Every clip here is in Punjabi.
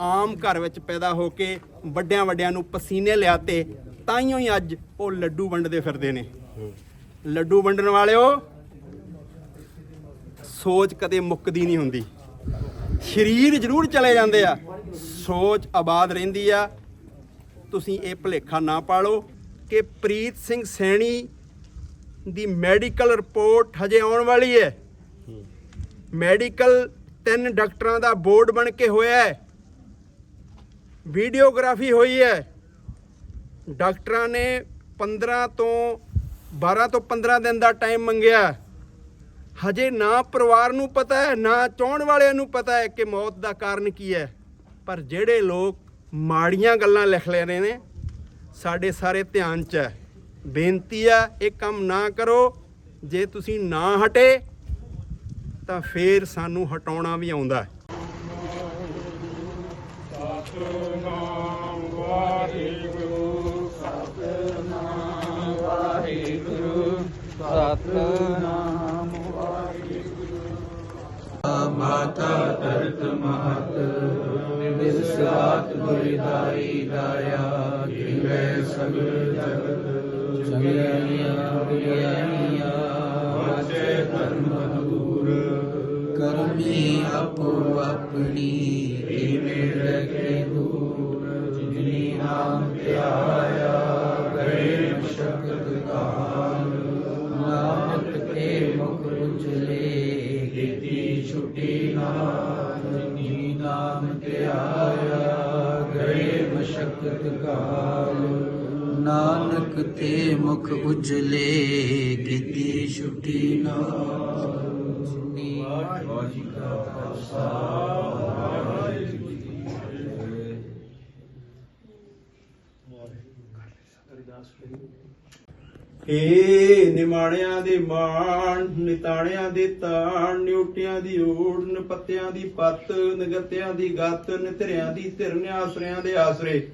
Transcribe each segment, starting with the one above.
ਆਮ ਘਰ ਵਿੱਚ ਪੈਦਾ ਹੋ ਕੇ ਵੱਡਿਆਂ ਵੱਡਿਆਂ ਨੂੰ ਪਸੀਨੇ ਲਿਆਤੇ ਤਾਈਓ ਹੀ ਅੱਜ ਉਹ ਲੱਡੂ ਵੰਡਦੇ ਫਿਰਦੇ ਨੇ। ਲੱਡੂ ਵੰਡਣ ਵਾਲਿਓ, ਸੋਚ ਕਦੇ ਮੁੱਕਦੀ ਨਹੀਂ ਹੁੰਦੀ। ਸਰੀਰ ਜ਼ਰੂਰ ਚਲੇ ਜਾਂਦੇ ਆ, ਸੋਚ ਆਬਾਦ ਰਹਿੰਦੀ ਆ। ਤੁਸੀਂ ਇਹ ਭੁਲੇਖਾ ਨਾ ਪਾਲੋ ਕਿ ਪ੍ਰੀਤ ਸਿੰਘ ਸੈਣੀ ਦੀ ਮੈਡੀਕਲ ਰਿਪੋਰਟ ਹਜੇ ਆਉਣ ਵਾਲੀ ਹੈ। ਮੈਡੀਕਲ ਤਿੰਨ ਡਾਕਟਰਾਂ ਦਾ ਬੋਰਡ ਬਣ ਕੇ ਹੋਇਆ ਹੈ। ਵੀਡੀਓਗ੍ਰਾਫੀ ਹੋਈ ਹੈ। ਡਾਕਟਰਾਂ ਨੇ 15 ਤੋਂ 12 ਤੋਂ 15 ਦਿਨ ਦਾ ਟਾਈਮ ਮੰਗਿਆ। ਹਜੇ ਨਾ ਪਰਿਵਾਰ ਨੂੰ ਪਤਾ ਹੈ, ਨਾ ਚਾਹਣ ਵਾਲਿਆਂ ਨੂੰ ਪਤਾ ਹੈ ਕਿ ਮੌਤ ਦਾ ਕਾਰਨ ਕੀ ਹੈ। ਪਰ ਜਿਹੜੇ ਲੋਕ ਮਾੜੀਆਂ ਗੱਲਾਂ ਲਿਖ ਲੈ ਰਹੇ ਨੇ, ਸਾਡੇ ਸਾਰੇ ਧਿਆਨ 'ਚ ਹੈ। ਬੇਨਤੀ ਆ, ਇਹ ਕੰਮ ਨਾ ਕਰੋ। ਜੇ ਤੁਸੀਂ ਨਾ ਹਟੇ, ਤਾਂ ਫੇਰ ਸਾਨੂੰ ਹਟਾਉਣਾ ਵੀ ਆਉਂਦਾ ਹੈ। ਸਤਨਾਮ ਮਾਤਾ ਤਰਤ ਮਹਤ ਵਿਸਰਾਤ ਗੁਰਿਦਾਈ ਦਾਇਆ ਜਿਵੇਂ ਸਗਲ ਜਗਤ ਚੰਗਿਆਈਆਂ ਬੁਝਾਈਆਂ ਵਾਚੇ ਧਰਮ ਦੂਰ ਕਰਮੀ ਆਪੋ ਆਪਣੀ ਇਵੇਂ ਰਖੇ ਦੂਰ, ਜਿਨੀ ਨਾਮ ਧਿਆਇਆ। ਕੀਤੀ ਛੁੱਟੀ ਨਾਮ ਜੀ ਨਾਮ ਧਿਆਇਆ ਗਏ ਮਸ਼ਕਤ ਕਾਲ। ਨਾਨਕ ਤੇ ਮੁਖ ਉਜਲੇ ਕੀਤੀ ਛੁੱਟੀ ਨਾਮ ਵਾਹਿਗੁਰੂ ਜੀ ਕਾ ਖਾਲਸਾ ਵਾਹਿਗੁਰੂ ਜੀ ਕੀ ਫਤਿਹ ਏ ਨਿਮਾਣਿਆਂ ਦੇ ਮਾਣ, ਨਿਤਾਣਿਆਂ ਦੇ ਤਾਣ, ਨਿਉਟਿਆਂ ਦੀ ਓੜ ਨਪੱਤਿਆਂ ਦੀ ਪੱਤ, ਨਗਤਿਆਂ ਦੀ ਗੱਤ, ਨਿਤਰਿਆਂ ਦੀ ਧਿਰਨ ਆਸਰਿਆਂ ਦੇ ਆਸਰੇ।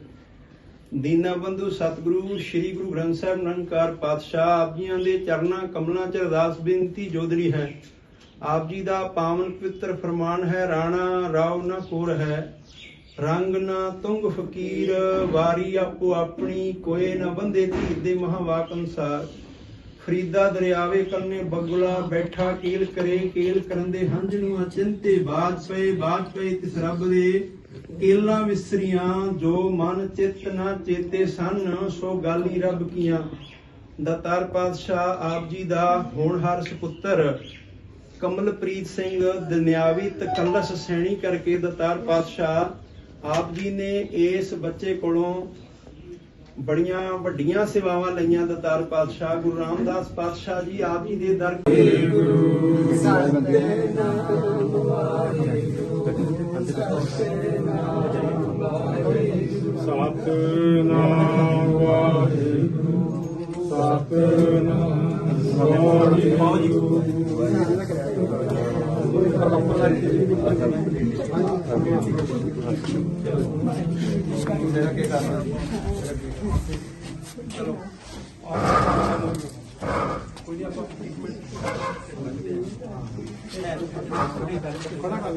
ਦੀਨਾ ਬੰਧੂ ਸਤਿਗੁਰੂ, ਸ੍ਰੀ ਗੁਰੂ ਗ੍ਰੰਥ ਸਾਹਿਬ ਨਿਰੰਕਾਰ ਪਾਤਸ਼ਾਹ, ਆਪ ਜੀਆਂ ਦੇ ਚਰਨਾਂ ਕਮਲਾਂ ਚ ਅਰਦਾਸ ਬੇਨਤੀ ਜੋਦਰੀ ਹੈ। ਆਪ ਜੀ ਦਾ ਪਾਵਨ ਪਵਿੱਤਰ ਫਰਮਾਨ ਹੈ, ਰਾਣਾ ਰਾਵ ਨਾ ਕੋਰ ਹੈ। ਰੰਗ ਨਾ ਤੁੰਗ ਫਕੀਰ, ਵਾਰੀ ਆਪੋ ਆਪਣੀ, ਕੋਏ ਨਾ ਬੰਦੇ ਧੀਰ ਦੇ ਮਹਾਵਾਕ ਅਨਸਾਰ। ਫਰੀਦਾ ਦਰਿਆਵੇ ਕੰਨੇ ਬਗੁਲਾ, ਬੈਠਾ ਕੀਲ ਕਰੇ, ਕੀਲ ਕਰਨ ਦੇ ਹੰਝ ਨੂੰ ਅਚਿੰਤੇ, ਬਾਜ ਪਏ ਬਾਜ ਪਏ ਤਿਸ ਰੱਬ ਦੇ। ਕੀਲਾਂ ਵਿਸਰੀਆਂ, ਜੋ ਮਨ ਚਿੱਤ ਨਾ ਚੇਤੇ ਸਨ, ਸੋ ਗਾਲੀ ਰੱਬ ਕੀਆਂ। ਦਤਾਰ ਪਾਤਸ਼ਾਹ ਆਪ ਜੀ ਦਾ ਹੋਣਹਾਰ ਸੁਪੁੱਤਰ ਕਮਲਪ੍ਰੀਤ ਸਿੰਘ, ਦੁਨਿਆਵੀ ਤਕੱਲਸ ਸੈਣੀ ਕਰਕੇ ਦਤਾਰ ਪਾਤਸ਼ਾਹ ਆਪ ਜੀ ਨੇ ਇਸ ਬੱਚੇ ਕੋਲੋਂ ਬੜੀਆਂ ਵੱਡੀਆਂ ਸੇਵਾਵਾਂ ਲਈਆਂ ਦਤਾਰ ਪਾਤਸ਼ਾਹ ਗੁਰੂ ਰਾਮਦਾਸ ਪਾਤਸ਼ਾਹ ਜੀ, ਆਪ ਜੀ ਦੇ ਦਰ ਸਤਨਾਮ ਵਾਹਿਗੁਰੂ। ਸਤਨਾਮ ਵਾਹਿਗੁਰੂ। ਮੇਰਾ ਕੀ ਕਰਨਾ ਚਲੋ। ਕੋਈ ਨਹੀਂ ਆਪਾਂ ਟ੍ਰੀਟਮੈਂਟ ਬੜਾ ਕਰ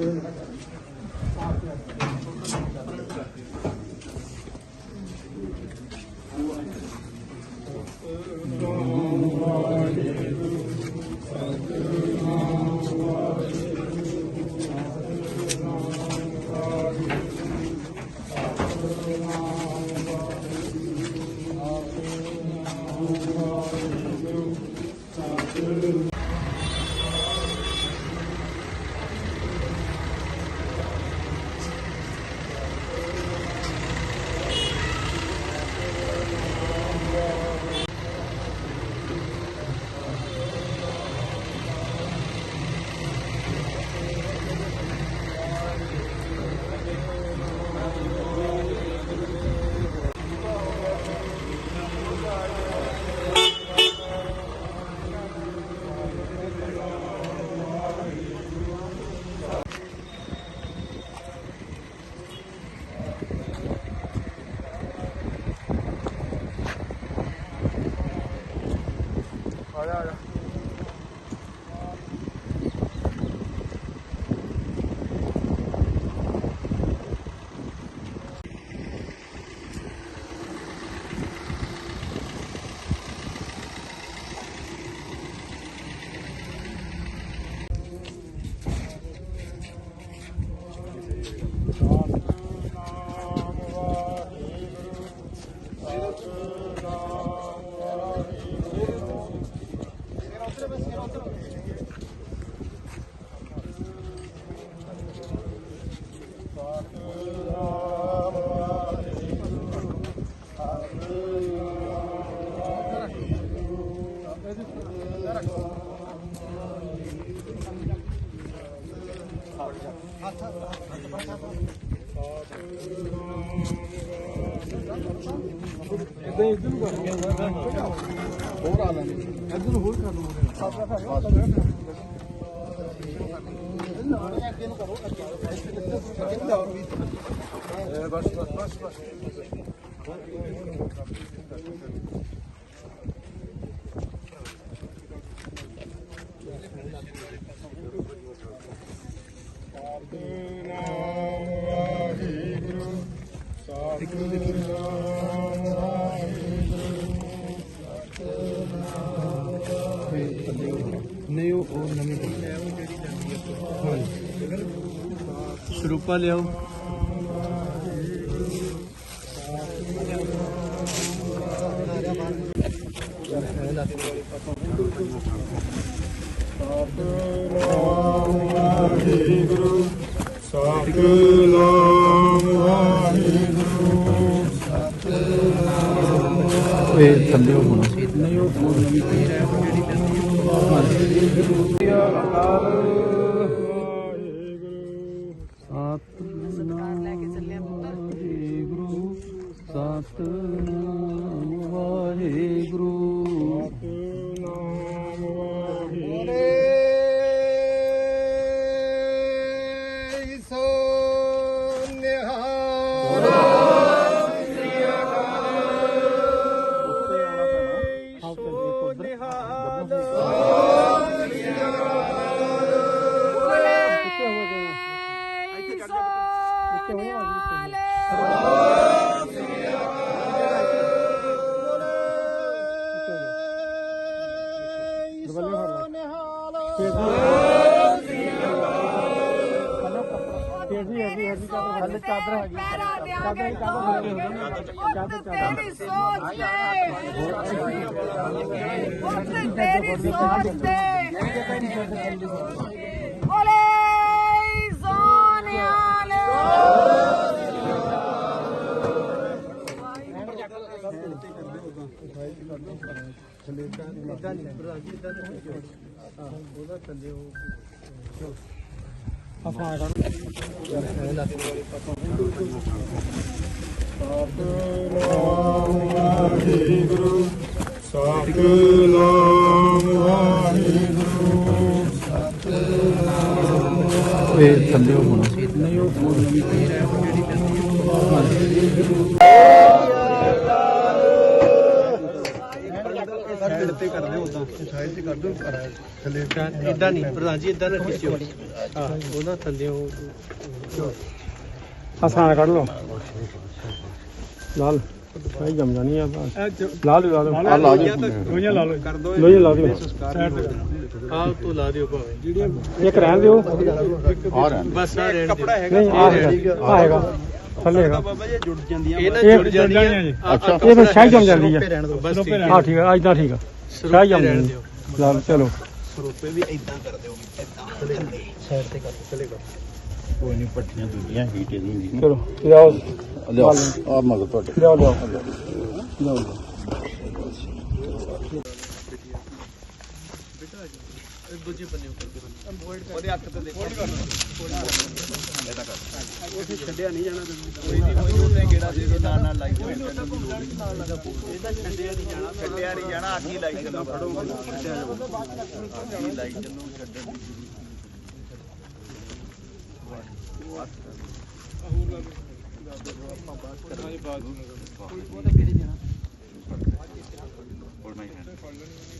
ਸਤਨਾਮ ਵਾਹਿਗੁਰੂ ਸਤਨਾਮ ਸਰੂਪਾ ਲਿਆਓ ਵਾਹਿਗੁਰੂ ਸਤਨਾਮ ਵਾਹਿਗੁਰੂ ਇਹ ਥੱਲੇ ਉਹ ਨਹੀਂ ਉਹ ਉਹ ਨਵੀਂ ਸਤਨਾਮ 4 ਥੱਲੇ ਚਾਦਰ ਹੈਗੀ ਚਾਦਰ ਚਾਦਰ ਤੇਰੀ ਸੋਚ ਤੇ ਤੇਰੀ ਸੋਚ ਤੇ ਬੋਲੇ ਸੋਨਿਆਲ ਸਤਨਾਮ ਵਾਹਿਗੁਰੂ ਸਤਨਾਮ ਵਾਹਿਗੁਰੂ ਇਹ ਥੱਲੇ ਉਹ ਨਹੀਂ ਉਹ ਉਹ ਨਵੀਂ ਇਦਾਂ ਨਹੀਂ ਪ੍ਰਧਾਨ ਜੀ ਇਦਾਂ ਨਾ ਖਿੱਚਿਓ। ਹਾਂ ਉਹਨਾਂ ਥੱਲੇ ਉਹ ਆਸਾਨ ਕੱਢ ਲਓ। ਲਾਲ। ਭਾਈ ਜਮ ਜਾਣੀ ਆ ਲਾ ਲਓ ਲਾ ਲਓ ਆ ਲਾ ਦਿਓ। ਲੋਈਆਂ ਲਾ ਲਓ। ਕਰ ਦੋ ਲੋਈਆਂ ਲਾ ਦਿਓ। ਸਾਈਡ ਤੇ। ਆਹ ਤੋਂ ਲਾ ਦਿਓ ਭਾਵੇਂ। ਇੱਕ ਰਹਿਣ ਦਿਓ। ਬਸ ਆ ਰਹਿਣ ਕੱਪੜਾ ਦਿਓ। ਆ ਹੈਗਾ। ਆ ਹੈਗਾ। ਥੱਲੇ ਹੈਗਾ ਬਾਬਾ ਜੀ ਜੁੜ ਜਾਂਦੀਆਂ ਇਹ ਨਾ ਇਹ ਜੁੜ ਜਾਂਦੀਆਂ ਜੀ। ਅੱਛਾ। ਇਹ ਫਿਰ ਸ਼ਾਹੀ ਜਮ ਜਾਂਦੀ ਹੈ ਬਸ ਠੀਕ ਹਾਂ ਠੀਕ ਹੈ ਇਦਾਂ ਠੀਕ ਆ। ਸ਼ਾਹੀ ਜਮ ਰਹਿਣ ਜਾਂਦੀ ਦਿਓ। ਲਾ ਚਲੋ। ਸਰੋਪੇ ਵੀ ਇਦਾਂ ਕਰ ਦਿਓ ਕੋਈ ਨਹੀਂ ਪੱਟੀਆਂ ਦੂਜੀਆਂ ਹੀਟ ਇਹਦੀ ਹੁੰਦੀ ਚਲੋ ਲਿਆਓ। ਲਿਆਓ। ਆ ਮਗਰ ਤੁਹਾਡੇ। ਲਿਆਓ। ਲਿਆਓ। ਲਿਆਓ। ਦੂਜੇ ਬੰਨੇ ਉੱਪਰ ਕਰੋ ਉਹਦੇ ਅੱਖ ਤੇ ਦੇਖੋ ਉੱਥੇ ਛੱਡਿਆ ਨਹੀਂ ਜਾਣਾ ਕੋਈ ਨਹੀਂ ਕੋਈ ਉਹਨੇ ਗੇੜਾ ਦੇ ਦੋ ਨਾਲ ਨਾਲ ਲਾਈ ਜਾਓ ਇਹਦਾ ਛੱਡਿਆ ਨਹੀਂ ਜਾਣਾ ਛੱਡਿਆ ਨਹੀਂ ਜਾਣਾ ਅੱਖ ਹੀ ਲਾਈ ਚੱਲੋ ਫੜੋ ਛੱਡਿਆ ਜਾਓ ਅੱਖ ਹੀ ਲਾਈ ਚੱਲੋ ਛੱਡਣ ਦੀ ਹੋਣਾ ਹੀ ਹੈ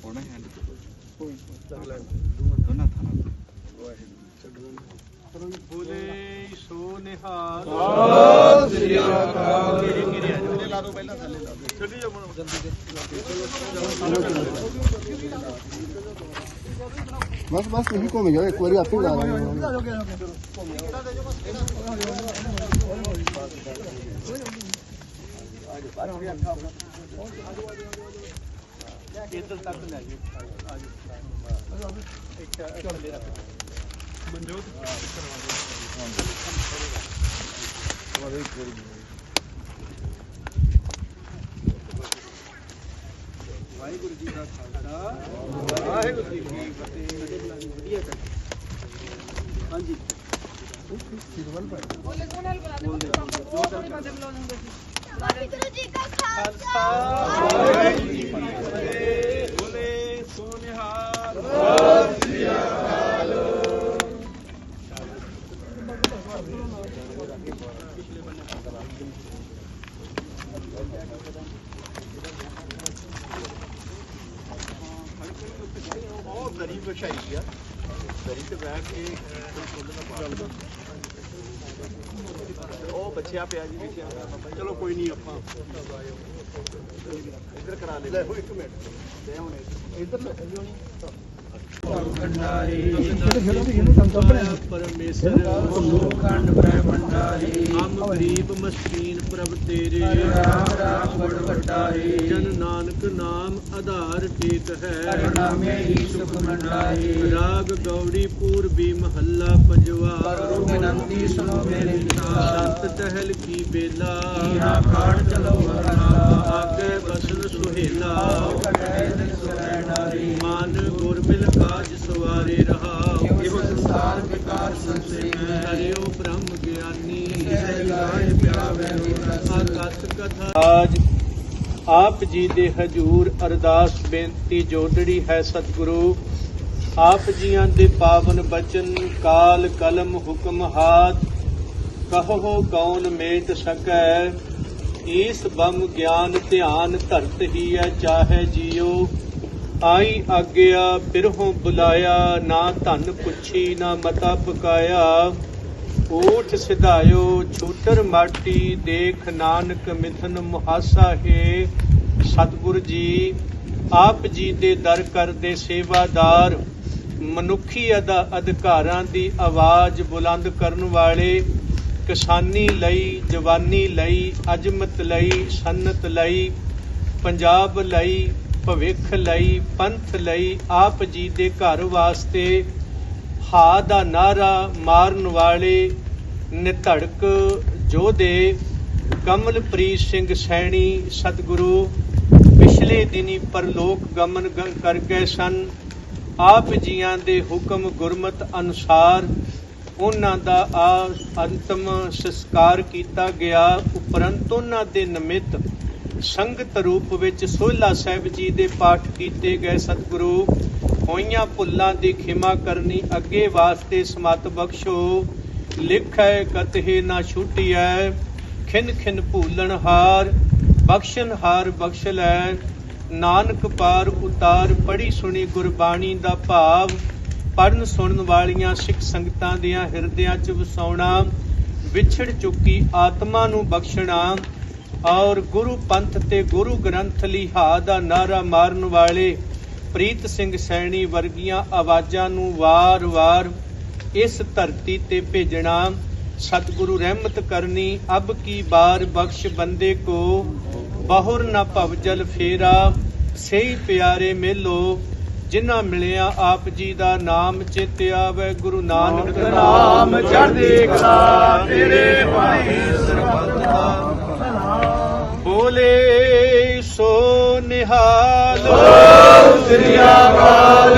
ਹੋਣਾ ਹੀ ਹੈ ਦੋਨਾਂ ਥਾਂ ਬੋਲੇ ਸੋ ਨਿਹਾਲ ਸਤਿ ਸ੍ਰੀ ਅਕਾਲ ਜੀ ਲਾ ਦੋ ਪਹਿਲਾਂ ਥੱਲੇ ਲਾ ਦੋ ਛੱਡੀ ਜਾ ਮਨ ਜਲਦੀ ਦੇ ਬਸ ਬਸ ਇਹੀ ਕੋਮੇ ਗਿਆ ਇੱਕ ਵਾਰੀ ਆਪੇ ਲਾ ਲਾਂਗੇ ਆ ਜਾ ਬਾਹਰ ਹੋ ਗਿਆ ਅੱਖਾਂ ਇੱਧਰ ਤੱਕ ਲੈ ਜਾਓ ਆ ਜਾਓ ਇੱਕ ਥੱਲੇ ਰੱਖ ਵਾਹਿਗੁਰੂ ਜੀ ਦਾ ਖਾਲਸਾ ਵਾਹਿਗੁਰੂ ਜੀ ਕੀ ਫਤਿਹ ਵਧੀਆ ਕਰ ਹਾਂਜੀ ਵਾਹਿਗੁਰੂ ਜੀ ਕਾ ਖਾਲਸਾ। ਵਾਹਿਗੁਰੂ ਜੀ ਕੀ ਫਤਿਹ ਬੋਲੇ ਸੋਨਿਹਾਲ ਉਹ ਦਰੀ ਵਿਛਾਈ ਆ। ਦਰੀ ਤੇ ਬੈਠ ਕੇ ਫੁੱਲ ਦਾ ਪਾਲ ਬੱਚਿਆ ਪਿਆ ਜੀ ਵਿਛਿਆ ਚਲੋ ਕੋਈ ਨਹੀਂ, ਆਪਾਂ ਇੱਧਰ ਕਰਾ ਲੈ ਲੈ ਇੱਕ ਮਿੰਟ। ਲੈ ਹੁਣ ਇੱਧਰ। ਲੈ ਲਿਓ ਪਰਮੇਸ਼ਰ ਲੋਖੰਡ ਬ੍ਰਹਮੰਡਾਰੀ ਹਮ ਗਰੀਬ ਮਸਕੀਨ ਪ੍ਰਭ ਤੇਰੇ ਰਾਮ ਰਾਮ ਬੜ ਵਡਾਰੇ ਜਨ ਨਾਨਕ ਨਾਮ ਆਧਾਰ ਟੇਕ ਹੈ ਨਾਮੇ ਹੀ ਸੁਖ ਮੰਡਾਰੀ ਰਾਗ ਗੌੜੀ ਪੂਰਬੀ ਮਹੱਲਾ ਪੰਜਵਾ ਕਰੋ ਬੇਨੰਤੀ ਸੁਣੋ ਮੇਰੇ ਸੰਤ ਟਹਿਲ ਕੀ ਬੇਲਾ ਕੀਹਾ ਕਾੜ ਚਲੋ ਆਗੇ ਬਸਨ ਸੁਹੇਲਾ ਮਨ ਗੁਰ ਮਿਲ ਕਾਜ ਸਵਾਰੇ ਰਹਾ ਇਹੋ ਸੰਸਾਰ ਵਿਕਾਰ ਸੰਸੇ ਹਰਿਓ ਬ੍ਰਹਮ ਗਿਆਨੀ। ਸਹਿਜਾਇ ਪਿਆਵੇ ਆਕਤ ਕਥਾ ਆਜ ਆਪ ਜੀ ਦੇ ਹਜੂਰ ਅਰਦਾਸ ਬੇਨਤੀ ਜੋਦੜੀ ਹੈ ਸਤਿਗੁਰੂ। ਆਪ ਜੀਆਂ ਦੇ ਪਾਵਨ ਬਚਨ ਕਾਲ ਕਲਮ ਹੁਕਮ ਹਾਥ। ਕਹੋ ਕੌਣ ਮੇਟ ਸਕੈ। ਈਸ ਬਮ ਗਿਆਨ ਧਿਆਨ ਧਰਤ ਹੀ ਹੈ, ਚਾਹੇ ਜੀਓ। ਆਈ ਆਗਿਆ, ਬਿਰਹੋਂ ਬੁਲਾਇਆ, ਨਾ ਧਨ ਪੁੱਛੀ, ਨਾ ਮਤਾ ਪਕਾਇਆ। ਊਠ ਸਿਧਾਇਓ, ਛੂਟਰ ਮਾਟੀ, ਦੇਖ ਨਾਨਕ ਮਿਥਨ ਮੁਹਾਸਾ ਹੈ। ਸਤਿਗੁਰ ਜੀ, ਆਪ ਜੀ ਦੇ ਦਰ ਕਰਦੇ ਸੇਵਾਦਾਰ। ਮਨੁੱਖੀ ਅਦਾ ਅਧਿਕਾਰਾਂ ਦੀ ਆਵਾਜ਼ ਬੁਲੰਦ ਕਰਨ ਵਾਲੇ। ਕਿਸਾਨੀ ਲਈ, ਜਵਾਨੀ ਲਈ, ਅਜਮਤ ਲਈ ਸੰਨਤ ਲਈ, ਪੰਜਾਬ ਲਈ, ਭਵਿੱਖ ਲਈ, ਪੰਥ ਲਈ, ਆਪ ਜੀ ਦੇ ਘਰ ਵਾਸਤੇ ਹਾ ਦਾ ਨਾਰਾ ਮਾਰਨ ਵਾਲੇ ਨਿਧੜਕ ਜੋਧੇ ਕਮਲਪ੍ਰੀਤ ਸਿੰਘ ਸੈਣੀ ਸਤਿਗੁਰੂ, ਪਿਛਲੇ ਦਿਨੀ ਪਰਲੋਕ ਗਮਨ ਕਰ ਗਏ ਸਨ। ਆਪ ਜੀਆਂ ਦੇ ਹੁਕਮ ਗੁਰਮਤ ਅਨੁਸਾਰ ਉਹਨਾਂ ਦਾ ਆ ਅੰਤਮ ਸੰਸਕਾਰ ਕੀਤਾ ਗਿਆ ਉਪਰੰਤ ਉਹਨਾਂ ਦੇ ਨਿਮਿਤ ਸੰਗਤ ਰੂਪ ਵਿੱਚ ਸੋਹਿਲਾ ਸਾਹਿਬ ਜੀ ਦੇ ਪਾਠ ਕੀਤੇ ਗਏ ਸਤਿਗੁਰੂ, ਹੋਈਆਂ ਭੁੱਲਾਂ ਦੀ ਖਿਮਾ ਕਰਨੀ ਅੱਗੇ ਵਾਸਤੇ ਸਮਤ ਬਖਸ਼ੋ। ਲਿਖੈ ਕਤਹਿ ਨਾ ਛੁਟਿਐ, ਖਿਨ ਖਿਨ ਭੂਲਣ ਹਾਰ, ਬਖਸ਼ਣ ਹਾਰ ਬਖਸ਼ ਲੈ। ਨਾਨਕ ਪਾਰ ਉਤਾਰ ਪੜੀ ਸੁਣੀ ਗੁਰਬਾਣੀ ਦਾ ਭਾਵ। ਪੜਨ ਸੁਣਨ ਵਾਲੀਆਂ ਸਿੱਖ ਸੰਗਤਾਂ ਦੀਆਂ ਹਿਰਦਿਆਂ 'ਚ ਵਸਾਉਣਾ, ਵਿਛੜ ਚੁੱਕੀ ਆਤਮਾ ਨੂੰ ਬਖਸ਼ਣਾ ਔਰ ਗੁਰੂ ਪੰਥ ਤੇ ਗੁਰੂ ਗ੍ਰੰਥ ਲਿਹਾ ਦਾ ਨਾਰਾ ਮਾਰਨ ਵਾਲੇ ਪ੍ਰੀਤ ਸਿੰਘ ਸੈਣੀ ਵਰਗੀਆਂ ਆਵਾਜ਼ਾਂ ਨੂੰ ਵਾਰ-ਵਾਰ ਇਸ ਧਰਤੀ ਤੇ ਭੇਜਣਾ। ਸਤਿਗੁਰੂ ਰਹਿਮਤ ਕਰਨੀ, ਅਬ ਕੀ ਬਾਰ ਬਖਸ਼ ਬੰਦੇ ਕੋ, ਬਹੁਰ ਨਾ ਭਵਜਲ ਫੇਰਾ, ਸਹੀ ਪਿਆਰੇ ਮੇਲੋ ਜਿਨ੍ਹਾਂ ਮਿਲਿਆ ਆਪ ਜੀ ਦਾ ਨਾਮ ਚਿਤ ਆਵੇ ਗੁਰੂ ਨਾਨਕ ਨਾਮ ਚੜ੍ਹਦੀ ਕਲਾ ਤੇਰੇ ਭਾਈ ਸਰਬੱਤ ਦਾ। ਬੋਲੇ ਸੋ ਨਿਹਾਲ। ਸ੍ਰੀ ਅਕਾਲ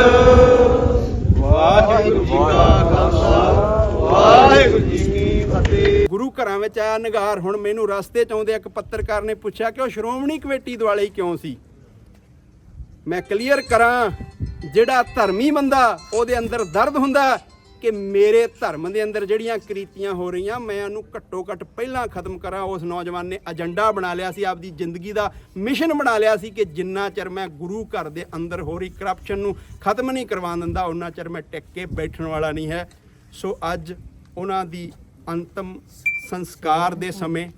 ਵਾਹਿਗੁਰੂ ਜੀ ਕਾ ਖਾਲਸਾ ਵਾਹਿਗੁਰੂ ਜੀ ਕੀ ਫਤਿਹ। ਗੁਰੂ ਘਰਾਂ ਵਿੱਚ ਆਇਆ ਨਿਗਾਰ ਹੁਣ ਮੈਨੂੰ ਰਸਤੇ ਚ ਆਉਂਦੇ ਇੱਕ ਪੱਤਰਕਾਰ ਨੇ ਪੁੱਛਿਆ ਕਿ ਉਹ ਸ਼੍ਰੋਮਣੀ ਕਮੇਟੀ ਦੁਆਲੇ ਹੀ ਕਿਉਂ ਸੀ? ਮੈਂ ਕਲੀਅਰ ਕਰਾਂ ਜਿਹੜਾ ਧਰਮੀ ਬੰਦਾ, ਉਹਦੇ ਅੰਦਰ ਦਰਦ ਹੁੰਦਾ ਕਿ ਮੇਰੇ ਧਰਮ ਦੇ ਅੰਦਰ ਜਿਹੜੀਆਂ ਕ੍ਰੀਤੀਆਂ ਹੋ ਰਹੀਆਂ, ਮੈਂ ਉਹਨੂੰ ਘੱਟੋ ਘੱਟ ਪਹਿਲਾਂ ਖਤਮ ਕਰਾਂ। ਉਸ ਨੌਜਵਾਨ ਨੇ ਏਜੰਡਾ ਬਣਾ ਲਿਆ ਸੀ, ਆਪਦੀ ਜ਼ਿੰਦਗੀ ਦਾ ਮਿਸ਼ਨ ਬਣਾ ਲਿਆ ਸੀ ਕਿ ਜਿੰਨਾ ਚਿਰ ਮੈਂ ਗੁਰੂ ਘਰ ਦੇ ਅੰਦਰ ਹੋ ਰਹੀ ਕਰਪਸ਼ਨ ਨੂੰ ਖਤਮ ਨਹੀਂ ਕਰਵਾਉਣ ਦਿੰਦਾ ਉਹਨਾਂ ਚਿਰ ਮੈਂ ਟਿਕ ਕੇ ਬੈਠਣ ਵਾਲਾ ਨਹੀਂ ਹੈ। ਸੋ ਅੱਜ ਉਹਨਾਂ ਦੀ ਅੰਤਮ ਸੰਸਕਾਰ ਦੇ ਸਮੇਂ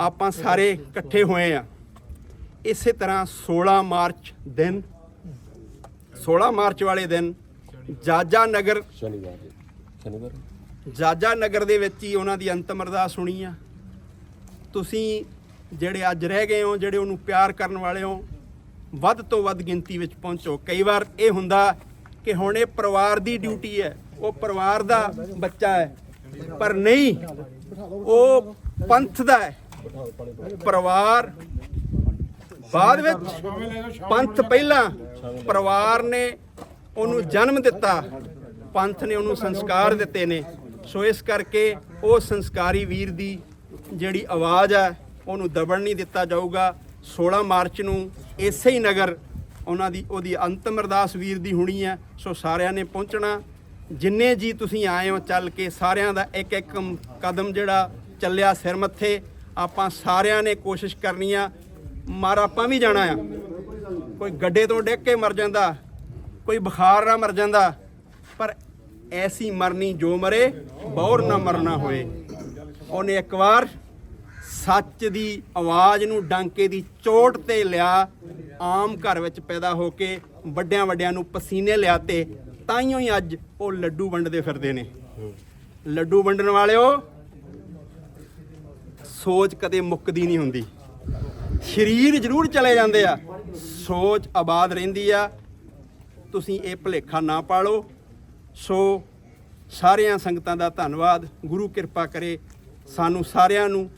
ਆਪਾਂ ਸਾਰੇ ਇਕੱਠੇ ਹੋਏ ਆ। ਇਸੇ ਤਰ੍ਹਾਂ 16 ਮਾਰਚ ਦਿਨ 16 ਮਾਰਚ ਵਾਲੇ ਦਿਨ ਜਾਜਾ ਨਗਰ ਸ਼ਨੀਵਾਰ ਸ਼ਨੀਵਾਰ। ਜਾਜਾ ਨਗਰ ਦੇ ਵਿੱਚ ਹੀ ਉਹਨਾਂ ਦੀ ਅੰਤਮ ਅਰਦਾਸ ਸੁਣੀ ਆ। ਤੁਸੀਂ ਜਿਹੜੇ ਅੱਜ ਰਹਿ ਗਏ ਹੋ ਜਿਹੜੇ ਉਹਨੂੰ ਪਿਆਰ ਕਰਨ ਵਾਲੇ ਹੋ ਵੱਧ ਤੋਂ ਵੱਧ ਗਿਣਤੀ ਵਿੱਚ ਪਹੁੰਚੋ। ਕਈ ਵਾਰ ਇਹ ਹੁੰਦਾ ਕਿ ਹੁਣ ਇਹ ਪਰਿਵਾਰ ਦੀ ਡਿਊਟੀ ਹੈ ਉਹ ਪਰਿਵਾਰ ਦਾ ਬੱਚਾ ਹੈ ਪਰ ਨਹੀਂ ਉਹ ਪੰਥ ਦਾ ਹੈ। ਪਰਿਵਾਰ ਬਾਅਦ ਵਿੱਚ ਪੰਥ ਪਹਿਲਾਂ ਪਰਿਵਾਰ ਨੇ ਉਹਨੂੰ ਜਨਮ ਦਿੱਤਾ, ਪੰਥ ਨੇ ਉਹਨੂੰ ਸੰਸਕਾਰ ਦਿੱਤੇ ਨੇ। ਸੋ ਇਸ ਕਰਕੇ ਉਹ ਸੰਸਕਾਰੀ ਵੀਰ ਦੀ ਜਿਹੜੀ ਆਵਾਜ਼ ਹੈ, ਉਹਨੂੰ ਦਬਣ ਨਹੀਂ ਦਿੱਤਾ ਜਾਊਗਾ। 16 ਮਾਰਚ ਨੂੰ ਇਸੇ ਹੀ ਨਗਰ ਉਹਨਾਂ ਦੀ ਉਹਦੀ ਅੰਤਮ ਅਰਦਾਸ ਵੀਰ ਦੀ ਹੋਣੀ ਹੈ। ਸੋ ਸਾਰਿਆਂ ਨੇ ਪਹੁੰਚਣਾ। ਜਿੰਨੇ ਜੀ ਤੁਸੀਂ ਆਏ ਹੋ ਚੱਲ ਕੇ, ਸਾਰਿਆਂ ਦਾ ਇੱਕ ਇੱਕ ਕਦਮ ਜਿਹੜਾ ਚੱਲਿਆ ਸਿਰ ਮੱਥੇ, ਆਪਾਂ ਸਾਰਿਆਂ ਨੇ ਕੋਸ਼ਿਸ਼ ਕਰਨੀ ਆ ਮਰ ਆਪਾਂ ਵੀ ਜਾਣਾ ਆ। ਕੋਈ ਗੱਡੇ ਤੋਂ ਡਿੱਗ ਕੇ ਮਰ ਜਾਂਦਾ, ਕੋਈ ਬੁਖਾਰ ਨਾਲ ਮਰ ਜਾਂਦਾ, ਪਰ ਐਸੀ ਮਰਨੀ ਜੋ ਮਰੇ, ਬੌਰ ਨਾ ਮਰਨਾ ਹੋਏ। ਉਹਨੇ ਇੱਕ ਵਾਰ ਸੱਚ ਦੀ ਆਵਾਜ਼ ਨੂੰ ਡਾਂਕੇ ਦੀ ਚੋਟ ਤੇ ਲਿਆ, ਆਮ ਘਰ ਵਿੱਚ ਪੈਦਾ ਹੋ ਕੇ ਵੱਡਿਆਂ ਵੱਡਿਆਂ ਨੂੰ ਪਸੀਨੇ ਲਿਆਤੇ ਤਾਈਓ ਹੀ ਅੱਜ ਉਹ ਲੱਡੂ ਵੰਡਦੇ ਫਿਰਦੇ ਨੇ। ਲੱਡੂ ਵੰਡਣ ਵਾਲਿਓ ਸੋਚ ਕਦੇ ਮੁੱਕਦੀ ਨਹੀਂ ਹੁੰਦੀ। ਸਰੀਰ ਜ਼ਰੂਰ ਚਲੇ ਜਾਂਦੇ ਆ। ਸੋਚ ਆਬਾਦ ਰਹਿੰਦੀ ਆ। ਤੁਸੀਂ ਇਹ ਭੁਲੇਖਾ ਨਾ ਪਾਲੋ। ਸੋ ਸਾਰਿਆਂ ਸੰਗਤਾਂ ਦਾ ਧੰਨਵਾਦ। ਗੁਰੂ ਕਿਰਪਾ ਕਰੇ ਸਾਨੂੰ ਸਾਰਿਆਂ ਨੂੰ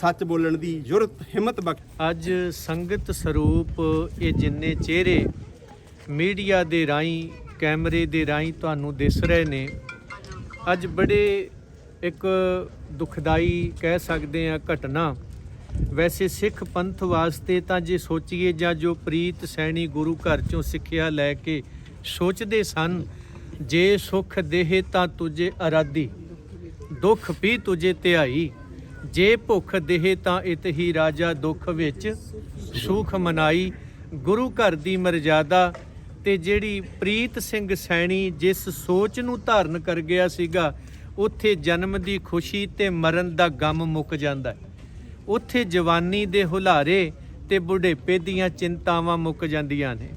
ਸੱਚ ਬੋਲਣ ਦੀ ਜੁਰਤ ਹਿੰਮਤ ਬਖਸ਼। ਅੱਜ ਸੰਗਤ ਸਰੂਪ ਇਹ ਜਿੰਨੇ ਚਿਹਰੇ ਮੀਡੀਆ ਦੇ ਰਾਹੀਂ, ਕੈਮਰੇ ਦੇ ਰਾਹੀਂ ਤੁਹਾਨੂੰ ਦਿਸ ਰਹੇ ਨੇ, ਅੱਜ ਬੜੇ ਇੱਕ ਦੁਖਦਾਈ ਕਹਿ ਸਕਦੇ ਆ ਘਟਨਾ ਵੈਸੇ ਸਿੱਖ ਪੰਥ ਵਾਸਤੇ ਤਾਂ ਜੇ ਸੋਚੀਏ ਜਾਂ ਜੋ ਪ੍ਰੀਤ ਸੈਣੀ ਗੁਰੂ ਘਰ ਚੋਂ ਸਿੱਖਿਆ ਲੈ ਕੇ ਸੋਚਦੇ ਸਨ, ਜੇ ਸੁਖ ਦੇਹ ਤਾਂ ਤੁਝੇ ਅਰਾਦੀ ਦੁੱਖ ਵੀ ਤੁਝੇ ਧਿਆਈ, ਜੇ ਭੁੱਖ ਦੇਹ ਤਾਂ ਇਤ ਹੀ ਰਾਜਾ ਦੁੱਖ ਵਿੱਚ ਸੁਖ ਮਨਾਈ, ਗੁਰੂ ਘਰ ਦੀ ਮਰਜ਼ਾਦਾ, ਤੇ ਜਿਹੜੀ ਪ੍ਰੀਤ ਸਿੰਘ ਸੈਣੀ ਜਿਸ ਸੋਚ ਨੂੰ ਧਾਰਨ ਕਰ ਗਿਆ ਸੀਗਾ, ਉੱਥੇ ਜਨਮ ਦੀ ਖੁਸ਼ੀ ਤੇ ਮਰਨ ਦਾ ਗਮ ਮੁੱਕ ਜਾਂਦਾ ਹੈ। ਉੱਥੇ ਜਵਾਨੀ ਦੇ ਹੁਲਾਰੇ ਤੇ ਬੁਢੇਪੇ ਦੀਆਂ ਚਿੰਤਾਵਾਂ ਮੁੱਕ ਜਾਂਦੀਆਂ ਨੇ।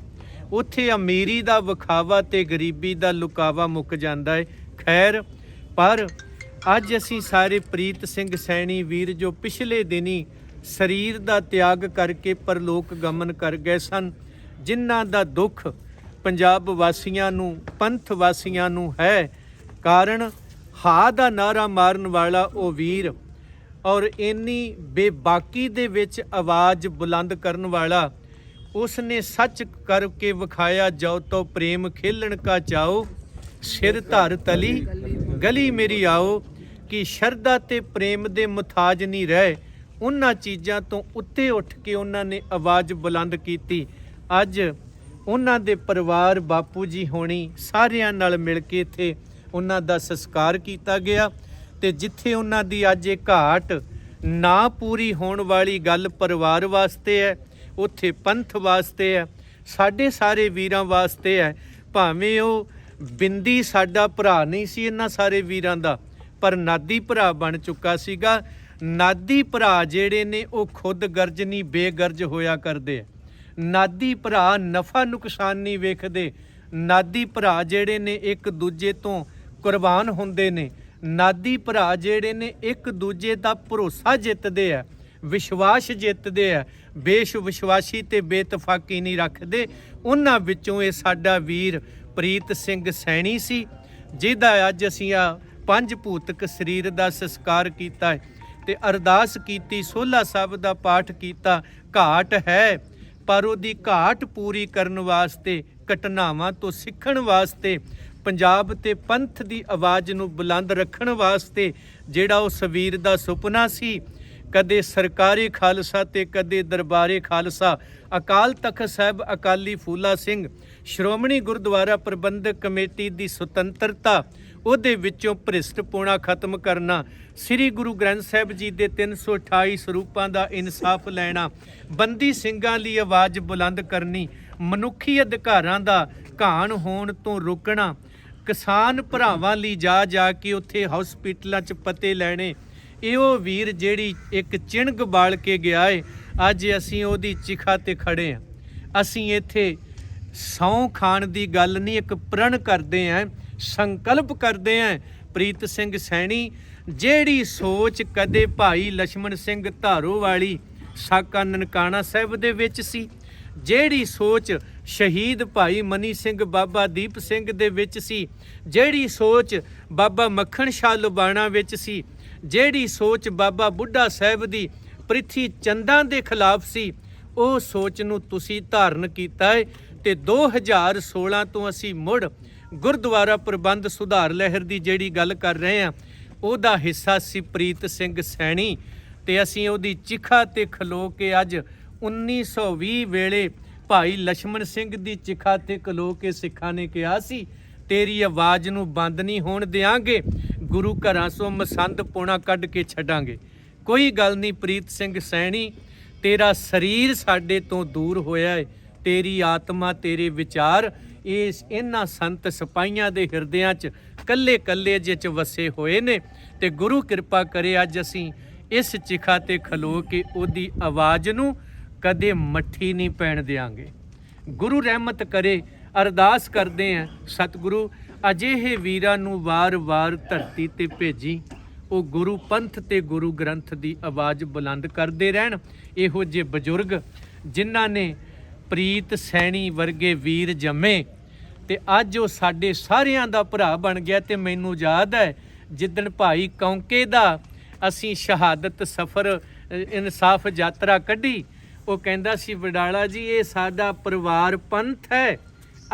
ਉੱਥੇ ਅਮੀਰੀ ਦਾ ਵਿਖਾਵਾ ਤੇ ਗਰੀਬੀ ਦਾ ਲੁਕਾਵਾ ਮੁੱਕ ਜਾਂਦਾ ਹੈ ਖੈਰ, ਪਰ ਅੱਜ ਅਸੀਂ ਸਾਰੇ ਪ੍ਰੀਤ ਸਿੰਘ ਸੈਣੀ ਵੀਰ ਜੋ ਪਿਛਲੇ ਦਿਨੀ ਸਰੀਰ ਦਾ ਤਿਆਗ ਕਰਕੇ ਪਰਲੋਕ ਗਮਨ ਕਰ ਗਏ ਸਨ, ਜਿਨ੍ਹਾਂ ਦਾ ਦੁੱਖ ਪੰਜਾਬ ਵਾਸੀਆਂ ਨੂੰ, ਪੰਥ ਵਾਸੀਆਂ ਨੂੰ ਹੈ। ਕਾਰਨ, ਹਾ ਦਾ ਨਾਰਾ ਮਾਰਨ ਵਾਲਾ ਉਹ ਵੀਰ ਔਰ ਇੰਨੀ ਬੇਬਾਕੀ ਦੇ ਵਿੱਚ ਆਵਾਜ਼ ਬੁਲੰਦ ਕਰਨ ਵਾਲਾ ਉਸ ਨੇ ਸੱਚ ਕਰਕੇ ਵਿਖਾਇਆ ਜੋ ਤੋ ਪ੍ਰੇਮ ਖੇਲਣ ਕਾ ਚਾਓ, ਸਿਰ ਧਰ ਤਲੀ, ਗਲੀ ਮੇਰੀ ਆਓ, ਕਿ ਸ਼ਰਧਾ ਤੇ ਪ੍ਰੇਮ ਦੇ ਮੁਤਾਜ ਨਹੀਂ ਰਹੇ। ਉਹਨਾਂ ਚੀਜ਼ਾਂ ਤੋਂ ਉੱਤੇ ਉੱਠ ਕੇ ਉਹਨਾਂ ਨੇ ਆਵਾਜ਼ ਬੁਲੰਦ ਕੀਤੀ। ਅੱਜ ਉਹਨਾਂ ਦੇ ਪਰਿਵਾਰ ਬਾਪੂ ਜੀ ਹੋਣੀ ਸਾਰਿਆਂ ਨਾਲ ਮਿਲ ਕੇ ਇੱਥੇ ਉਹਨਾਂ ਦਾ ਸੰਸਕਾਰ ਕੀਤਾ ਗਿਆ। ਤੇ ਜਿੱਥੇ ਉਹਨਾਂ ਦੀ ਅੱਜ ਇਹ ਘਾਟ ਨਾ ਪੂਰੀ ਹੋਣ ਵਾਲੀ ਗੱਲ ਪਰਿਵਾਰ ਵਾਸਤੇ ਹੈ, ਉੱਥੇ ਪੰਥ ਵਾਸਤੇ ਹੈ, ਸਾਡੇ ਸਾਰੇ ਵੀਰਾਂ ਵਾਸਤੇ ਹੈ। ਭਾਵੇਂ ਉਹ ਬਿੰਦੀ ਸਾਡਾ ਭਰਾ ਨਹੀਂ ਸੀ ਇਹਨਾਂ ਸਾਰੇ ਵੀਰਾਂ ਦਾ, ਪਰ ਨਾਦੀ ਭਰਾ ਬਣ ਚੁੱਕਾ ਸੀਗਾ। ਨਾਦੀ ਭਰਾ ਜਿਹੜੇ ਨੇ ਉਹ ਖੁਦ ਗਰਜ ਨਹੀਂ, ਬੇਗਰਜ ਹੋਇਆ ਕਰਦੇ ਆ ਨਾਦੀ ਭਰਾ ਨਫਾ ਨੁਕਸਾਨ ਨਹੀਂ ਵੇਖਦੇ। ਨਾਦੀ ਭਰਾ ਜਿਹੜੇ ਨੇ ਇੱਕ ਦੂਜੇ ਤੋਂ ਕੁਰਬਾਨ ਹੁੰਦੇ ਨੇ। ਨਾਦੀ ਭਰਾ ਜਿਹੜੇ ਨੇ, ਇੱਕ ਦੂਜੇ ਦਾ ਭਰੋਸਾ ਜਿੱਤਦੇ ਆ, ਵਿਸ਼ਵਾਸ ਜਿੱਤਦੇ ਆ ਬੇਸ਼ ਵਿਸ਼ਵਾਸੀ ਤੇ ਬੇਤਫਾਕੀ ਨਹੀਂ ਰੱਖਦੇ। ਉਹਨਾਂ ਵਿੱਚੋਂ ਇਹ ਸਾਡਾ ਵੀਰ ਪ੍ਰੀਤ ਸਿੰਘ ਸੈਣੀ ਸੀ, ਜਿਹਦਾ ਅੱਜ ਅਸੀਂ ਆ ਪੰਜ ਭੂਤਕ ਸਰੀਰ ਦਾ ਸੰਸਕਾਰ ਕੀਤਾ ਹੈ ਤੇ ਅਰਦਾਸ ਕੀਤੀ ਸੋਲਾ ਸਾਹਿਬ ਦਾ ਪਾਠ ਕੀਤਾ, ਘਾਟ ਹੈ, ਪਰ ਉਹਦੀ ਘਾਟ ਪੂਰੀ ਕਰਨ ਵਾਸਤੇ, ਘਟਨਾਵਾਂ ਤੋਂ ਸਿੱਖਣ ਵਾਸਤੇ ਪੰਜਾਬ ਤੇ ਪੰਥ ਦੀ ਆਵਾਜ਼ ਨੂੰ ਬੁਲੰਦ ਰੱਖਣ ਵਾਸਤੇ ਜਿਹੜਾ ਉਸ ਵੀਰ ਦਾ ਸੁਪਨਾ ਸੀ, ਕਦੇ ਸਰਕਾਰੀ ਖਾਲਸਾ ਤੇ ਕਦੇ ਦਰਬਾਰੇ ਖਾਲਸਾ। ਅਕਾਲ ਤਖਤ ਸਾਹਿਬ ਅਕਾਲੀ ਫੂਲਾ ਸਿੰਘ, ਸ਼੍ਰੋਮਣੀ ਗੁਰਦੁਆਰਾ ਪ੍ਰਬੰਧਕ ਕਮੇਟੀ ਦੀ ਸੁਤੰਤਰਤਾ, ਉਹਦੇ ਵਿੱਚੋਂ ਭ੍ਰਿਸ਼ਟ ਪੋਣਾ ਖਤਮ ਕਰਨਾ, ਸ੍ਰੀ ਗੁਰੂ ਗ੍ਰੰਥ ਸਾਹਿਬ ਜੀ ਦੇ 328 ਸਰੂਪਾਂ ਦਾ ਇਨਸਾਫ ਲੈਣਾ, ਬੰਦੀ ਸਿੰਘਾਂ ਲਈ ਆਵਾਜ਼ ਬੁਲੰਦ ਕਰਨੀ, ਮਨੁੱਖੀ ਅਧਿਕਾਰਾਂ ਦਾ ਘਾਣ ਹੋਣ ਤੋਂ ਰੋਕਣਾ ਕਿਸਾਨ ਭਰਾਵਾਂ ਲਈ ਜਾ ਜਾ ਕੇ ਉੱਥੇ ਹਸਪੀਟਲਾਂ 'ਚ ਪਤੇ ਲੈਣੇ। ਇਹ ਉਹ ਵੀਰ ਜਿਹੜੀ ਇੱਕ ਚਿਣਗ ਬਾਲ ਕੇ ਗਿਆ ਏ। ਅੱਜ ਅਸੀਂ ਉਹਦੀ ਚਿਖਾ ਤੇ ਖੜੇ ਆ। ਅਸੀਂ ਇੱਥੇ ਸੌ ਖਾਣ ਦੀ ਗੱਲ ਨਹੀਂ, ਇੱਕ ਪ੍ਰਣ ਕਰਦੇ ਆ, ਸੰਕਲਪ ਕਰਦੇ ਆ। ਪ੍ਰੀਤ ਸਿੰਘ ਸੈਣੀ, ਜਿਹੜੀ ਸੋਚ ਕਦੇ ਭਾਈ ਲక్ష్మణ ਸਿੰਘ ਧਾਰੋ ਵਾਲੀ ਸਾਕਾ ਨਨਕਾਣਾ ਸਾਹਿਬ ਦੇ ਵਿੱਚ ਸੀ। ਜਿਹੜੀ ਸੋਚ ਸ਼ਹੀਦ ਭਾਈ ਮਨੀ ਸਿੰਘ ਬਾਬਾ ਦੀਪ ਸਿੰਘ ਦੇ ਵਿੱਚ ਸੀ, ਜਿਹੜੀ ਸੋਚ ਬਾਬਾ ਮੱਖਣ ਸ਼ਾਹ ਲੁਬਾਣਾ ਵਿੱਚ ਸੀ, ਜਿਹੜੀ ਸੋਚ ਬਾਬਾ ਬੁੱਢਾ ਸਾਹਿਬ ਦੀ ਪ੍ਰਿਥੀ ਚੰਦਾਂ ਦੇ ਖਿਲਾਫ ਸੀ, ਉਹ ਸੋਚ ਨੂੰ ਤੁਸੀਂ ਧਾਰਨ ਕੀਤਾ ਹੈ ਤੇ 2016 ਤੋਂ ਅਸੀਂ ਮੁੜ ਗੁਰਦੁਆਰਾ ਪ੍ਰਬੰਧ ਸੁਧਾਰ ਲਹਿਰ ਦੀ ਜਿਹੜੀ ਗੱਲ ਕਰ ਰਹੇ ਹਾਂ, ਉਹਦਾ ਹਿੱਸਾ ਸੀ ਪ੍ਰੀਤ ਸਿੰਘ ਸੈਣੀ ਤੇ ਅਸੀਂ ਉਹਦੀ ਚਿਖਾ ਤੇ ਖਲੋ ਕੇ ਅੱਜ 1920 ਵੇਲੇ ਭਾਈ ਲక్ష్మణ ਸਿੰਘ ਦੀ ਚਿਖਾ ਤੇ ਕਲੋ ਕੇ ਸਿੱਖਾਂ ਨੇ ਕਿਹਾ ਸੀ, ਤੇਰੀ ਆਵਾਜ਼ ਨੂੰ ਬੰਦ ਨਹੀਂ ਹੋਣ ਦੇਾਂਗੇ ਗੁਰੂ ਘਰਾਂ ਤੋਂ ਮਸੰਦ ਪੋਣਾ ਕੱਢ ਕੇ ਛੱਡਾਂਗੇ। ਕੋਈ ਗੱਲ ਨਹੀਂ ਪ੍ਰੀਤ ਸਿੰਘ ਸੈਣੀ, ਤੇਰਾ ਸਰੀਰ ਸਾਡੇ ਤੋਂ ਦੂਰ ਹੋਇਆ ਹੈ ਤੇਰੀ ਆਤਮਾ ਤੇਰੇ ਵਿਚਾਰ, ਇਸ ਇਹਨਾਂ ਸੰਤ ਸਿਪਾਈਆਂ ਦੇ ਹਿਰਦਿਆਂ 'ਚ ਕੱਲੇ ਕੱਲੇ ਜਿਚ ਵਸੇ ਹੋਏ ਨੇ, ਤੇ ਗੁਰੂ ਕਿਰਪਾ ਕਰੇ ਅੱਜ ਅਸੀਂ ਇਸ ਚਿਖਾ ਤੇ ਖਲੋ ਕੇ ਉਹਦੀ ਆਵਾਜ਼ ਨੂੰ ਕਦੇ ਮੱਠੀ ਨਹੀਂ ਪੈਣ ਦੇਾਂਗੇ ਗੁਰੂ ਰਹਿਮਤ ਕਰੇ, ਅਰਦਾਸ ਕਰਦੇ ਆਂ, ਸਤਿਗੁਰੂ, ਅਜਿਹੇ ਵੀਰਾਂ ਨੂੰ ਵਾਰ-ਵਾਰ ਧਰਤੀ ਤੇ ਭੇਜੀ। ਉਹ ਗੁਰੂ ਪੰਥ ਤੇ ਗੁਰੂ ਗ੍ਰੰਥ ਦੀ ਆਵਾਜ਼ ਬੁਲੰਦ ਕਰਦੇ ਰਹਿਣ। ਇਹੋ ਜਿਹੇ ਬਜ਼ੁਰਗ ਜਿਨ੍ਹਾਂ ਨੇ ਪ੍ਰੀਤ ਸੈਣੀ ਵਰਗੇ ਵੀਰ ਜੰਮੇ ਤੇ ਅੱਜ ਉਹ ਸਾਡੇ ਸਾਰਿਆਂ ਦਾ ਭਰਾ ਬਣ ਗਿਆ ਤੇ ਮੈਨੂੰ ਯਾਦ ਹੈ, ਜਿੱਦਣ ਭਾਈ ਕੌਂਕੇ ਦਾ ਅਸੀਂ ਸ਼ਹਾਦਤ ਸਫਰ ਇਨਸਾਫ ਯਾਤਰਾ ਕੱਢੀ ਉਹ ਕਹਿੰਦਾ ਸੀ, ਵਡਾਲਾ ਜੀ, ਇਹ ਸਾਡਾ ਪਰਿਵਾਰ ਪੰਥ ਹੈ।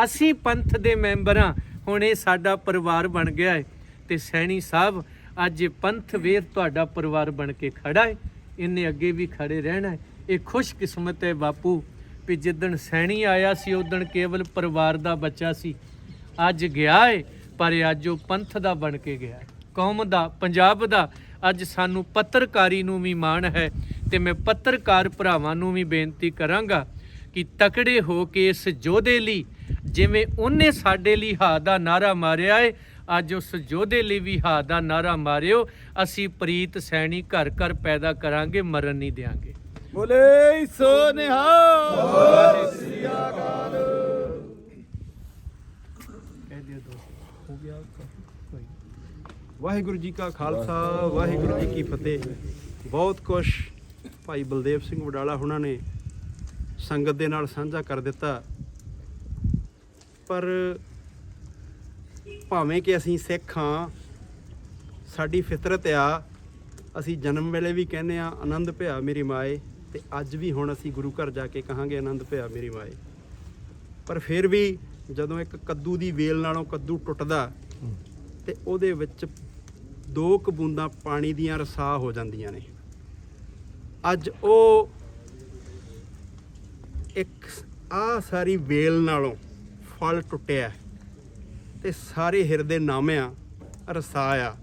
ਅਸੀਂ ਪੰਥ ਦੇ ਮੈਂਬਰ ਹਾਂ। ਹੁਣ ਇਹ ਸਾਡਾ ਪਰਿਵਾਰ ਬਣ ਗਿਆ ਹੈ। ਤੇ ਸੈਣੀ ਸਾਹਿਬ, ਅੱਜ ਪੰਥ ਵੇਰ ਤੁਹਾਡਾ ਪਰਿਵਾਰ ਬਣ ਕੇ ਖੜਾ ਹੈ। ਇਹਨੇ ਅੱਗੇ ਵੀ ਖੜੇ ਰਹਿਣਾ ਹੈ। ਇਹ ਖੁਸ਼ਕਿਸਮਤ ਹੈ ਬਾਪੂ ਵੀ ਜਿੱਦਣ ਸੈਣੀ ਆਇਆ ਸੀ ਉਦਣ ਕੇਵਲ ਪਰਿਵਾਰ ਦਾ ਬੱਚਾ ਸੀ। ਅੱਜ ਗਿਆ ਹੈ ਪਰ ਅੱਜ ਉਹ ਪੰਥ ਦਾ ਬਣ ਕੇ ਗਿਆ ਹੈ। ਕੌਮ ਦਾ, ਪੰਜਾਬ ਦਾ, ਅੱਜ ਸਾਨੂੰ ਪੱਤਰਕਾਰੀ ਨੂੰ ਵੀ ਮਾਣ ਹੈ। ਤੇ ਮੈਂ ਪੱਤਰਕਾਰ ਭਰਾਵਾਂ ਨੂੰ ਵੀ ਬੇਨਤੀ ਕਰਾਂਗਾ ਕਿ ਤਕੜੇ ਹੋ ਕੇ ਇਸ ਯੋਧੇ ਲਈ ਜਿਵੇਂ ਉਹਨੇ ਸਾਡੇ ਲਈ ਹਾ ਦਾ ਨਾਰਾ ਮਾਰਿਆ ਏ ਅੱਜ ਉਸ ਯੋਧੇ ਲਈ ਵੀ ਹਾ ਦਾ ਨਾਰਾ ਮਾਰਿਓ ਅਸੀਂ ਪ੍ਰੀਤ ਸੈਣੀ ਘਰ ਘਰ ਪੈਦਾ ਕਰਾਂਗੇ ਮਰਨ ਨਹੀਂ ਦਿਆਂਗੇ। ਬੋਲੇ ਸੋ ਨਿਹਾਲ। ਕਹਿ ਦਿਓ ਦੋਸਤ ਹੋ ਗਿਆ ਕੋਈ ਵਾਹਿਗੁਰੂ ਜੀ ਕਾ ਖਾਲਸਾ ਵਾਹਿਗੁਰੂ ਜੀ ਕੀ ਫਤਿਹ। ਬਹੁਤ ਕੁਝ ਭਾਈ ਬਲਦੇਵ ਸਿੰਘ ਵਡਾਲਾ ਉਹਨਾਂ ਨੇ ਸੰਗਤ ਦੇ ਨਾਲ ਸਾਂਝਾ ਕਰ ਦਿੱਤਾ। ਪਰ ਭਾਵੇਂ ਕਿ ਅਸੀਂ ਸਿੱਖ ਹਾਂ, ਸਾਡੀ ਫਿਤਰਤ ਆ, ਅਸੀਂ ਜਨਮ ਵੇਲੇ ਵੀ ਕਹਿੰਦੇ ਆ ਆਨੰਦ ਭਿਆ ਮੇਰੀ ਮਾਏ ਤੇ ਅੱਜ ਵੀ ਹੁਣ ਅਸੀਂ ਗੁਰੂ ਘਰ ਜਾ ਕੇ ਕਹਾਂਗੇ ਆਨੰਦ ਭਿਆ ਮੇਰੀ ਮਾਏ। ਪਰ ਫਿਰ ਵੀ ਜਦੋਂ ਇੱਕ ਕੱਦੂ ਦੀ ਵੇਲ ਨਾਲੋਂ ਕੱਦੂ ਟੁੱਟਦਾ ਤੇ ਉਹਦੇ ਵਿੱਚ ਦੋ ਕਬੂੰਦਾਂ ਪਾਣੀ ਦੀਆਂ ਰਸਾ ਹੋ ਜਾਂਦੀਆਂ ਨੇ। ਅੱਜ ਉਹ ਇੱਕ ਆ ਸਾਰੀ ਵੇਲ ਨਾਲੋਂ ਫਲ ਟੁੱਟਿਆ ਹੈ ਤੇ ਸਾਰੇ ਹਿਰਦੇ ਨਾਮਿਆਂ, ਰਸਾਇਆ।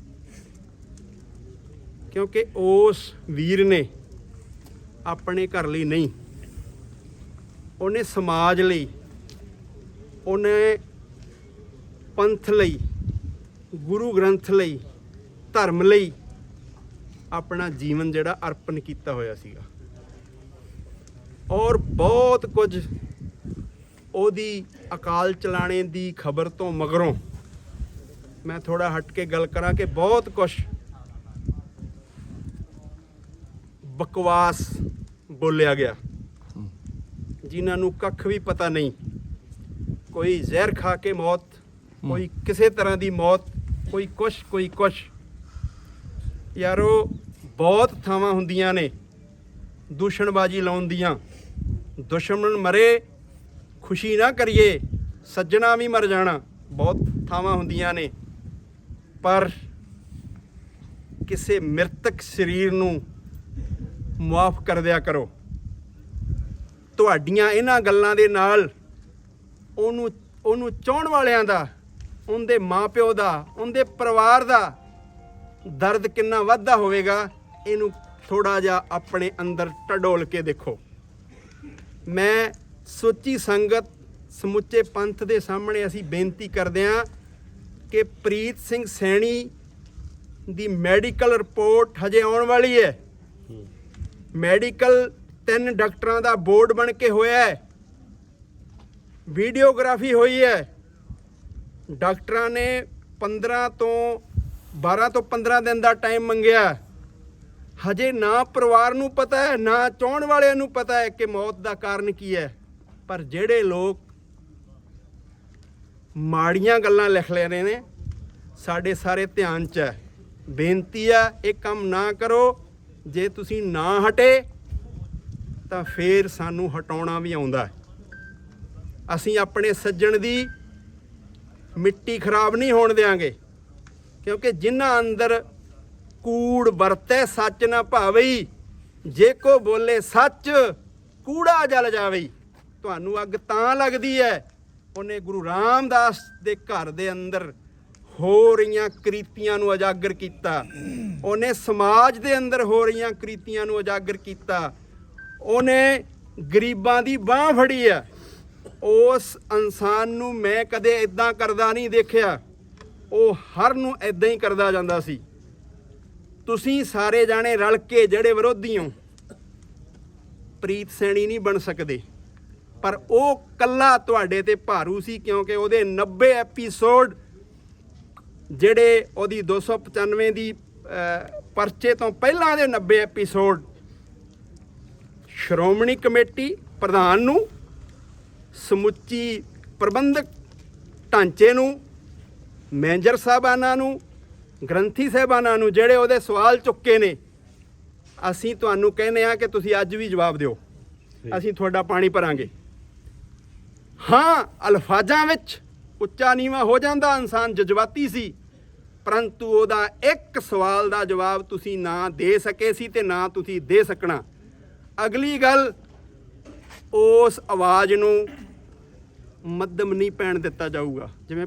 ਕਿਉਂਕਿ ਉਸ ਵੀਰ ਨੇ ਆਪਣੇ ਘਰ ਲਈ ਨਹੀਂ, ਉਹਨੇ ਸਮਾਜ ਲਈ, ਉਹਨੇ ਪੰਥ ਲਈ, ਗੁਰੂ ਗ੍ਰੰਥ ਲਈ, ਧਰਮ ਲਈ ਆਪਣਾ ਜੀਵਨ ਜਿਹੜਾ ਅਰਪਣ ਕੀਤਾ ਹੋਇਆ ਸੀਗਾ। ਔਰ ਬਹੁਤ ਕੁਝ ਉਹਦੀ ਅਕਾਲ ਚਲਾਣੇ ਦੀ ਖਬਰ ਤੋਂ ਮਗਰੋਂ ਮੈਂ ਥੋੜਾ ਹਟ ਕੇ ਗੱਲ ਕਰਾਂ ਕਿ ਬਹੁਤ ਕੁਝ ਬਕਵਾਸ ਬੋਲਿਆ ਗਿਆ। ਜਿਨ੍ਹਾਂ ਨੂੰ ਕੱਖ ਵੀ ਪਤਾ ਨਹੀਂ, ਕੋਈ ਜ਼ਹਿਰ ਖਾ ਕੇ ਮੌਤ, ਕੋਈ ਕਿਸੇ ਤਰ੍ਹਾਂ ਦੀ ਮੌਤ, ਕੋਈ ਕੁਛ ਕੋਈ ਕੁਛ। ਯਾਰੋ ਬਹੁਤ ਥਾਵਾਂ ਹੁੰਦੀਆਂ ਨੇ, ਦੂਸ਼ਣਬਾਜੀ ਲਾਉਣ ਦੀਆਂ। ਦੁਸ਼ਮਣ ਮਰੇ, ਖੁਸ਼ੀ ਨਾ ਕਰੀਏ, ਸੱਜਣਾ ਵੀ ਮਰ ਜਾਣਾ। ਬਹੁਤ ਥਾਵਾਂ ਹੁੰਦੀਆਂ ਨੇ। ਪਰ ਕਿਸੇ ਮ੍ਰਿਤਕ ਸਰੀਰ ਨੂੰ ਮੁਆਫ ਕਰ ਦਿਆ ਕਰੋ। ਤੁਹਾਡੀਆਂ ਇਹਨਾਂ ਗੱਲਾਂ ਦੇ ਨਾਲ ਉਹਨੂੰ ਉਹਨੂੰ ਚਾਹਣ ਵਾਲਿਆਂ ਦਾ, ਉਹਦੇ ਮਾਪਿਓ ਦਾ, ਉਹਦੇ ਪਰਿਵਾਰ ਦਾ ਦਰਦ ਕਿੰਨਾ ਵੱਧਦਾ ਹੋਵੇਗਾ, ਇਹਨੂੰ ਥੋੜਾ ਜਿਹਾ ਆਪਣੇ ਅੰਦਰ ਟਡੋਲ ਕੇ ਦੇਖੋ। ਮੈਂ ਸੋਚੀ ਸੰਗਤ, ਸਮੁੱਚੇ ਪੰਥ ਦੇ ਸਾਹਮਣੇ ਅਸੀਂ ਬੇਨਤੀ ਕਰਦੇ ਹਾਂ ਕਿ ਪ੍ਰੀਤ ਸਿੰਘ ਸੈਣੀ ਦੀ ਮੈਡੀਕਲ ਰਿਪੋਰਟ ਹਜੇ ਆਉਣ ਵਾਲੀ ਹੈ। ਮੈਡੀਕਲ ਤਿੰਨ ਡਾਕਟਰਾਂ ਦਾ ਬੋਰਡ ਬਣ ਕੇ ਹੋਇਆ ਹੈ। ਵੀਡੀਓਗ੍ਰਾਫੀ ਹੋਈ ਹੈ। ਡਾਕਟਰਾਂ ਨੇ 15 ਤੋਂ 12 ਤੋਂ 15 ਦਿਨ ਦਾ ਟਾਈਮ ਮੰਗਿਆ। ਹਜੇ ਨਾ ਪਰਿਵਾਰ ਨੂੰ ਪਤਾ ਹੈ, ਨਾ ਚਾਹਣ ਵਾਲਿਆਂ ਨੂੰ ਪਤਾ ਹੈ ਕਿ ਮੌਤ ਦਾ ਕਾਰਨ ਕੀ ਹੈ। ਪਰ ਜਿਹੜੇ ਲੋਕ ਮਾੜੀਆਂ ਗੱਲਾਂ ਲਿਖ ਲੈ ਰਹੇ ਨੇ, ਸਾਡੇ ਸਾਰੇ ਧਿਆਨ 'ਚ ਹੈ। ਬੇਨਤੀ ਹੈ ਇਹ ਕੰਮ ਨਾ ਕਰੋ। ਜੇ ਤੁਸੀਂ ਨਾ ਹਟੇ, ਤਾਂ ਫੇਰ ਸਾਨੂੰ ਹਟਾਉਣਾ ਵੀ ਆਉਂਦਾ ਅਸੀਂ ਆਪਣੇ ਸੱਜਣ ਦੀ ਮਿੱਟੀ ਖਰਾਬ ਨਹੀਂ ਹੋਣ ਦੇਾਂਗੇ ਕਿਉਂਕਿ ਜਿਨ੍ਹਾਂ ਅੰਦਰ ਕੂੜ ਵਰਤੈ, ਸੱਚ ਨਾ ਭਾਵਈ ਜੇ ਕੋ ਬੋਲੇ ਸੱਚ, ਕੂੜਾ ਜਲ ਜਾਵੇ। ਤੁਹਾਨੂੰ ਅੱਗ ਤਾਂ ਲੱਗਦੀ ਹੈ ਉਹਨੇ ਗੁਰੂ ਰਾਮਦਾਸ ਦੇ ਘਰ ਦੇ ਅੰਦਰ ਹੋ ਰਹੀਆਂ ਕ੍ਰੀਤੀਆਂ ਨੂੰ ਉਜਾਗਰ ਕੀਤਾ। ਉਹਨੇ ਸਮਾਜ ਦੇ ਅੰਦਰ ਹੋ ਰਹੀਆਂ ਕ੍ਰਿਤੀਆਂ ਨੂੰ ਉਜਾਗਰ ਕੀਤਾ। ਉਹਨੇ ਗਰੀਬਾਂ ਦੀ ਬਾਹ ਫੜੀ ਹੈ ਉਸ ਇਨਸਾਨ ਨੂੰ ਮੈਂ ਕਦੇ ਇਦਾਂ ਕਰਦਾ ਨਹੀਂ ਦੇਖਿਆ। ਉਹ ਹਰ ਨੂੰ ਇਦਾਂ ਹੀ ਕਰਦਾ ਜਾਂਦਾ ਸੀ। ਤੁਸੀਂ ਸਾਰੇ ਜਾਣੇ ਰਲ ਕੇ ਜਿਹੜੇ ਵਿਰੋਧੀ ਹੋ, ਪ੍ਰੀਤ ਸੈਣੀ ਨਹੀਂ ਬਣ ਸਕਦੇ। ਪਰ ਉਹ ਕੱਲਾ ਤੁਹਾਡੇ ਤੇ ਭਾਰੂ ਸੀ ਕਿਉਂਕਿ ਉਹਦੇ 90 ਐਪੀਸੋਡ ਜਿਹੜੇ ਉਹਦੀ 295 ਦੀ ਪਰਚੇ ਤੋਂ ਪਹਿਲਾਂ ਦੇ 90 ਐਪੀਸੋਡ, ਸ਼੍ਰੋਮਣੀ ਕਮੇਟੀ ਪ੍ਰਧਾਨ ਨੂੰ ਸਮੁੱਚੀ ਪ੍ਰਬੰਧਕ ਢਾਂਚੇ ਨੂੰ ਮੈਨੇਜਰ ਸਾਹਿਬਾਨਾਂ ਨੂੰ ਗ੍ਰੰਥੀ ਸਾਹਿਬਾਨਾਂ ਨੂੰ ਜਿਹੜੇ ਉਹਦੇ ਸਵਾਲ ਚੁੱਕੇ ਨੇ ਅਸੀਂ ਤੁਹਾਨੂੰ ਕਹਿੰਦੇ ਆ ਕਿ ਤੁਸੀਂ ਅੱਜ ਵੀ ਜਵਾਬ ਦਿਓ। ਅਸੀਂ ਤੁਹਾਡਾ ਪਾਣੀ ਭਰਾਂਗੇ। ਹਾਂ ਅਲਫਾਜ਼ਾਂ ਵਿੱਚ ਉੱਚਾ ਨੀਵਾ ਹੋ ਜਾਂਦਾ ਇਨਸਾਨ ਜਜ਼ਬਾਤੀ ਸੀ ਪਰੰਤੂ ਉਹਦਾ ਇੱਕ ਸਵਾਲ ਦਾ ਜਵਾਬ ਤੁਸੀਂ ਨਾ ਦੇ ਸਕੇ ਸੀ ਤੇ ਨਾ ਤੁਸੀਂ ਦੇ ਸਕਣਾ। ਅਗਲੀ ਗੱਲ ਉਸ ਆਵਾਜ਼ ਨੂੰ ਮੱਧਮ ਨਹੀਂ ਪੈਣ ਦਿੱਤਾ ਜਾਊਗਾ। ਜਿਵੇਂ